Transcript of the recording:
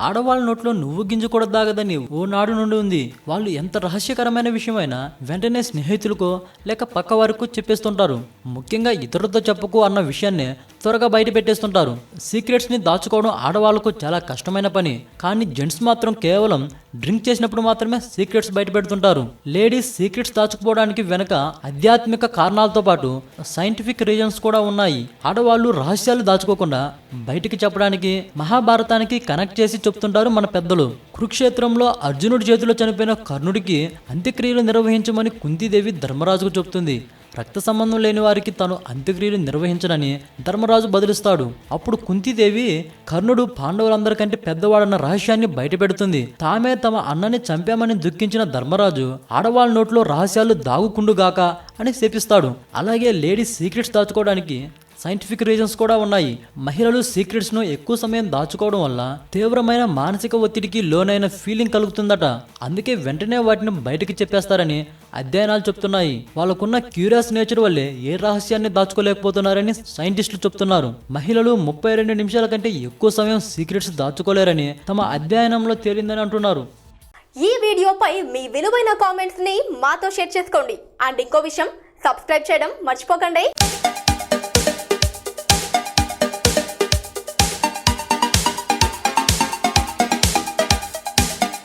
ఆడవాళ్ళ నోట్లో నువ్వు గింజ కూడా దాగదని ఓ నాడు నుండి ఉంది. వాళ్ళు ఎంత రహస్యకరమైన విషయమైనా వెంటనే స్నేహితులకో లేక పక్క వారికో చెప్పేస్తుంటారు. ముఖ్యంగా ఇతరులతో చెప్పకు అన్న విషయాన్ని త్వరగా బయట పెట్టేస్తుంటారు. సీక్రెట్స్ని దాచుకోవడం ఆడవాళ్ళకు చాలా కష్టమైన పని. కానీ జెంట్స్ మాత్రం కేవలం డ్రింక్ చేసినప్పుడు మాత్రమే సీక్రెట్స్ బయట పెడుతుంటారు. లేడీస్ సీక్రెట్స్ దాచుకోవడానికి వెనక ఆధ్యాత్మిక కారణాలతో పాటు సైంటిఫిక్ రీజన్స్ కూడా ఉన్నాయి. ఆడవాళ్ళు రహస్యాలు దాచుకోకుండా బయటికి చెప్పడానికి మహాభారతానికి కనెక్ట్ చేసి చెప్తుంటారు మన పెద్దలు. కురుక్షేత్రంలో అర్జునుడి చేతిలో చనిపోయిన కర్ణుడికి అంత్యక్రియలు నిర్వహించమని కుంతీదేవి ధర్మరాజుకు చెప్తుంది. రక్త సంబంధం లేని వారికి తను అంత్యక్రియలు నిర్వహించనని ధర్మరాజు బదిలిస్తాడు. అప్పుడు కుంతీదేవి కర్ణుడు పాండవులందరికంటే పెద్దవాడన్న రహస్యాన్ని బయటపెడుతుంది. తామే తమ అన్నని చంపామని దుఃఖించిన ధర్మరాజు ఆడవాళ్ళ నోట్లో రహస్యాలు దాగుకుండుగాక అని శపిస్తాడు. అలాగే లేడీస్ సీక్రెట్స్ దాచుకోవడానికి సైంటిఫిక్ రీజన్స్ కూడా ఉన్నాయి. మహిళలు సీక్రెట్స్ను ఎక్కువ సమయం దాచుకోవడం వల్ల తీవ్రమైన మానసిక ఒత్తిడికి లోనైన ఫీలింగ్ కలుగుతుందట. అందుకే వెంటనే వాటిని బయటకు చెప్పేస్తారని అధ్యయనాలు చెప్తున్నాయి. వాళ్ళకున్న క్యూరియస్ నేచర్ వల్లే ఏ రహస్యాన్ని దాచుకోలేకపోతున్నారని సైంటిస్టులు చెప్తున్నారు. మహిళలు ముప్పై రెండు నిమిషాల కంటే ఎక్కువ సమయం సీక్రెట్స్ దాచుకోలేరని తమ అధ్యయనంలో తేలిందని అంటున్నారు. ఈ వీడియోపై మీ విలువైన కామెంట్స్ని మాతో షేర్ చేసుకోండి. అండ్ ఇంకో విషయం సబ్స్క్రైబ్ చేయడం మర్చిపోకండి.